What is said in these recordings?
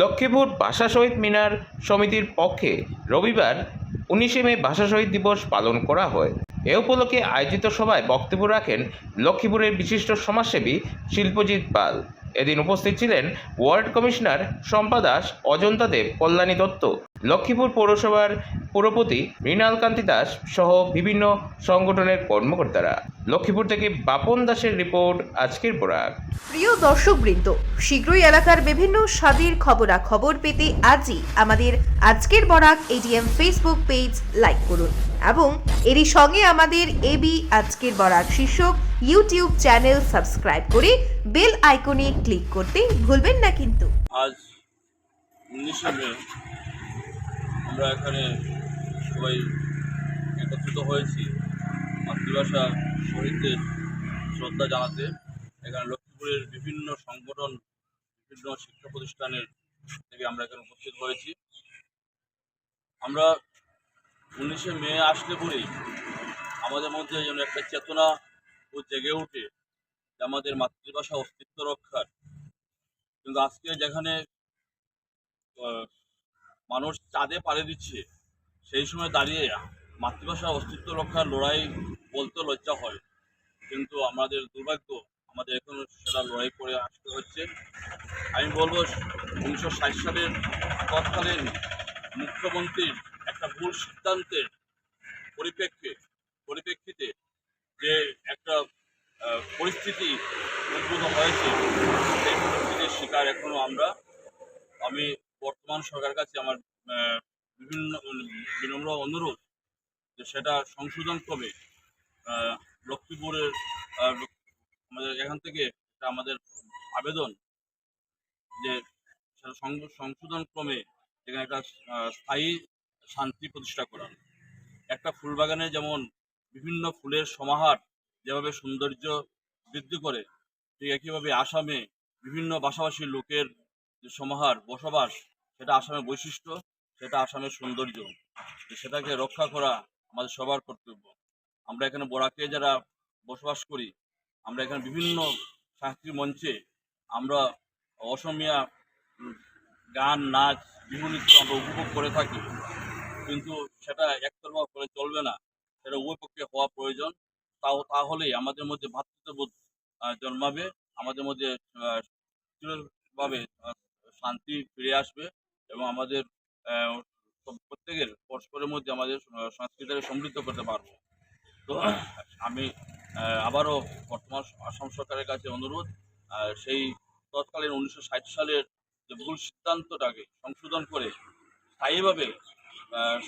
লক্ষ্মীপুর ভাষা শহীদ মিনার সমিতির পক্ষে রবিবার উনিশে মে ভাষা শহীদ দিবস পালন করা হয়। এ উপলক্ষে আয়োজিত সভায় বক্তব্য রাখেন লক্ষ্মীপুরের বিশিষ্ট সমাজসেবী শিল্পজিৎ পাল। এদিন উপস্থিত ছিলেন ওয়ার্ড কমিশনার শম্পা দাস, অজন্তা দেব, কল্যাণী দত্ত। লক্ষ্মীপুর পৌরসভার পুরপতি মৃণাল কান্তি দাস সহ বিভিন্ন সংগঠনের কর্মকর্তারা। লক্ষ্মীপুর থেকে বাপন দাসের রিপোর্ট আজকের বরাক। প্রিয় দর্শক দর্শকবৃন্দ শীঘ্রই এলাকার বিভিন্ন স্বাদের খবরাখবর পেতে আজই আমাদের আজকের Barak ADM Facebook page like করুন এবং এরই সঙ্গে আমাদের এবি আজকের বরাক শীর্ষক ইউটিউব চ্যানেল সাবস্ক্রাইব করে বেল আইকনে ক্লিক করতে ভুলবেন না কিন্তু। আজ উনিশে মে আমরা এখানে সবাই একত্রিত হয়েছি মাতৃভাষা শহীদদের শ্রদ্ধা জানাতে। এখানে লক্ষ্মীপুরের বিভিন্ন সংগঠন, বিভিন্ন শিক্ষা প্রতিষ্ঠানের থেকে আমরা এখানে উপস্থিত হয়েছি। আমরা উনিশে মে আসলে পরেই আমাদের মধ্যে যেন একটা চেতনা ও জেগে ওঠে আমাদের মাতৃভাষা অস্তিত্ব রক্ষার। কিন্তু আজকে যেখানে মানুষ চাঁদে পাড়ি দিচ্ছে, সেই সময় দাঁড়িয়ে মাতৃভাষার অস্তিত্ব রক্ষার লড়াই বলতে লজ্জা হয়। কিন্তু আমাদের দুর্ভাগ্য, আমাদের এখনও সেটা লড়াই করে আসতে হচ্ছে। আমি বলব, উনিশশো ষাট সালের তৎকালীন মুখ্যমন্ত্রীর একটা ভুল সিদ্ধান্তের পরিপ্রেক্ষে পরিপ্রেক্ষিতে যে একটা পরিস্থিতি উদ্ভূত হয়েছে, সেই পরিস্থিতির শিকার এখনও আমরা। আমি বর্তমান সরকারের কাছে আমার বিভিন্ন বিনম্র অনুরোধ যে সেটা সংশোধন আহ, লক্ষ্মীপুরের আমাদের এখান থেকে আমাদের আবেদন যে সেটা সংশোধন ক্রমে এখানে একটা স্থায়ী শান্তি প্রতিষ্ঠা করা। একটা ফুলবাগানে যেমন বিভিন্ন ফুলের সমাহার যেভাবে সৌন্দর্য বৃদ্ধি করে ঠিক একইভাবে আসামে বিভিন্ন ভাষাভাষী লোকের যে সমাহার বসবাস সেটা আসামের বৈশিষ্ট্য, সেটা আসামের সৌন্দর্য সেটাকে রক্ষা করা আমাদের সবার কর্তব্য। আমরা এখানে বরাকে যারা বসবাস করি, আমরা এখানে বিভিন্ন সাংস্কৃতিক মঞ্চে আমরা অসমীয়া গান, নাচ বিহু নৃত্য আমরা উপভোগ করে থাকি। কিন্তু সেটা একতরফা করে চলবে না, সেটা উভয় পক্ষে হওয়া প্রয়োজন। তাও, তাহলেই আমাদের মধ্যে ভ্রাতৃত্ববোধ জন্মাবে, আমাদের মধ্যে শান্তি ফিরে আসবে। এবং আমাদের প্রত্যেকের পরস্পরের মধ্যে আমাদের সংস্কৃতিকে সমৃদ্ধ করতে পারব। তো আমি আবারও বর্তমান আসাম সরকারের কাছে অনুরোধ সেই তৎকালীন উনিশশো ষাট সালের যে ভুল সিদ্ধান্তটাকে সংশোধন করে স্থায়ীভাবে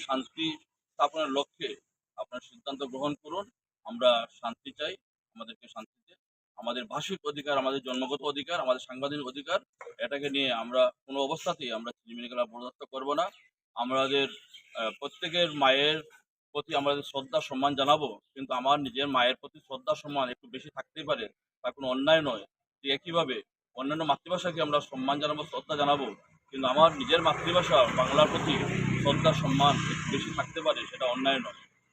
শান্তি স্থাপনের লক্ষ্যে আপনার সিদ্ধান্ত গ্রহণ করুন। আমরা শান্তি চাই, আমাদেরকে শান্তিতে আমাদের ভাষিক অধিকার, আমাদের জন্মগত অধিকার, আমাদের সাংবাদিক অধিকার, এটাকে নিয়ে আমরা কোনো অবস্থাতেই আমরা খেলা বরদাস্ত করব না। আমাদের প্রত্যেকের মায়ের প্রতি আমাদের শ্রদ্ধা, সম্মান জানাব। কিন্তু আমার নিজের মায়ের প্রতি শ্রদ্ধা, সম্মান একটু বেশি থাকতেই পারে। তা কোনো অন্যায় নয়। যে একইভাবে অন্যান্য মাতৃভাষাকে আমরা সম্মান জানাব, শ্রদ্ধা জানাব। কিন্তু আমার নিজের মাতৃভাষা বাংলার প্রতি শ্রদ্ধা, সম্মান একটু বেশি থাকতে পারে, সেটা অন্যায় নয়।